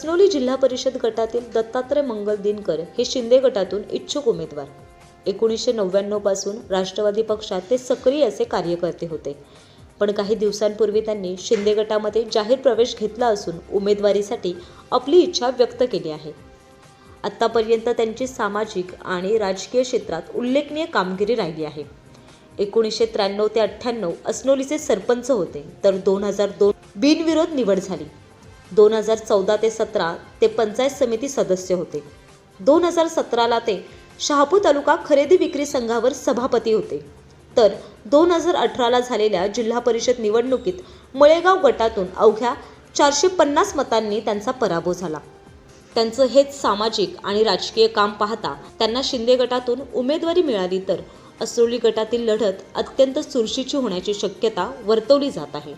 कसनोली जिल्हा परिषद गटातील दत्तात्रय मंगल दिनकर हे शिंदे गटातून इच्छुक उमेदवार. एकोणीसशे नव्याण्णवपासून राष्ट्रवादी पक्षात ते सक्रिय असे कार्यकर्ते होते. पण काही दिवसांपूर्वी त्यांनी शिंदे गटामध्ये जाहीर प्रवेश घेतला असून उमेदवारीसाठी आपली इच्छा व्यक्त केली आहे. आत्तापर्यंत त्यांची सामाजिक आणि राजकीय क्षेत्रात उल्लेखनीय कामगिरी राहिली आहे. एकोणीसशे त्र्याण्णव ते अठ्ठ्याण्णव असनोलीचे सरपंच होते तर दोन हजार दोन बिनविरोध निवड झाली. दोन हजार चौदा ते सतरा ते पंचायत समिती सदस्य होते. दोन हजार सतराला ते शहापूर तालुका खरेदी विक्री संघावर सभापती होते. तर दोन हजार अठराला झालेल्या जिल्हा परिषद निवडणुकीत मळेगाव गटातून अवघ्या चारशे पन्नास मतांनी त्यांचा पराभव झाला. त्यांचं हेच सामाजिक आणि राजकीय काम पाहता त्यांना शिंदे गटातून उमेदवारी मिळाली तर असोली गटातील लढत अत्यंत चुरशीची होण्याची शक्यता वर्तवली जात आहे.